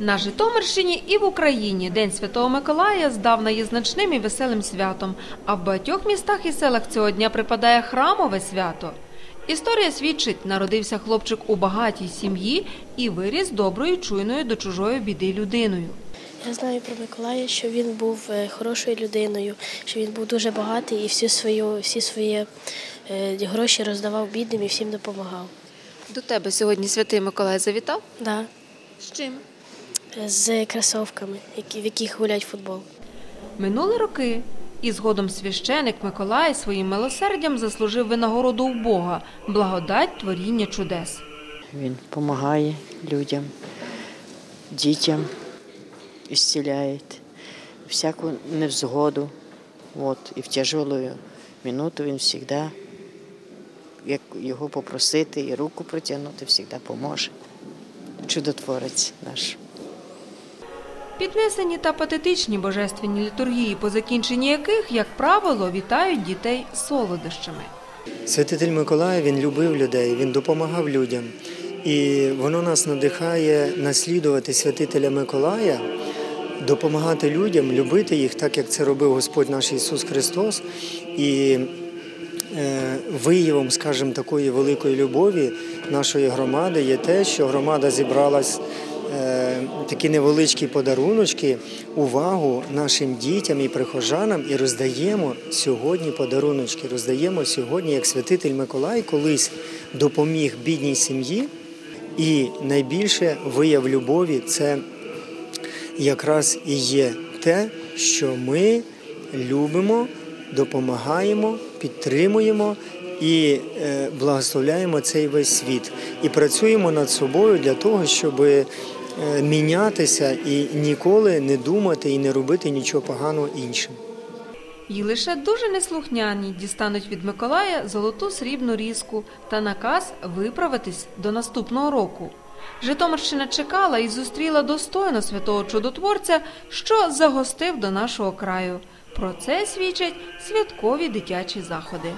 На Житомирщині і в Україні День Святого Миколая здавна є значним і веселим святом, а в багатьох містах і селах цього дня припадає храмове свято. Історія свідчить, народився хлопчик у багатій сім'ї і виріс доброю, чуйною до чужої біди людиною. Я знаю про Миколая, що він був е, хорошою людиною, що він був дуже багатий і всі свої, всі свої е, гроші роздавав бідним і всім допомагав. До тебе сьогодні святий Миколай завітав? Да. З чим? З кросовками, які, в яких гулять футбол. Минули роки, і згодом священик Миколай своїм милосердям заслужив винагороду у Бога, благодать творіння чудес. Він допомагає людям, дітям, ісціляє всяку невзгоду. От, і в тяжелу минуту він завжди, як його попросити і руку протягнути, завжди поможе. Чудотворець наш. Піднесені та патетичні божественні літургії, по закінченні яких, як правило, вітають дітей солодощами. Святитель Миколай він любив людей, він допомагав людям. І воно нас надихає наслідувати святителя Миколая, допомагати людям, любити їх, так як це робив Господь наш Ісус Христос. І е, виявом, скажімо, такої великої любові нашої громади є те, що громада зібралась такі невеличкі подаруночки, увагу нашим дітям і прихожанам і роздаємо сьогодні подаруночки. Роздаємо сьогодні, як святитель Миколай колись допоміг бідній сім'ї. І найбільше вияв любові це якраз і є те, що ми любимо, допомагаємо, підтримуємо і е, благословляємо цей весь світ. І працюємо над собою для того, щоб е, мінятися і ніколи не думати і не робити нічого поганого іншим. І лише дуже неслухняні дістануть від Миколая золоту срібну різку та наказ виправитись до наступного року. Житомирщина чекала і зустріла достойно святого чудотворця, що загостив до нашого краю. Про це свідчать святкові дитячі заходи.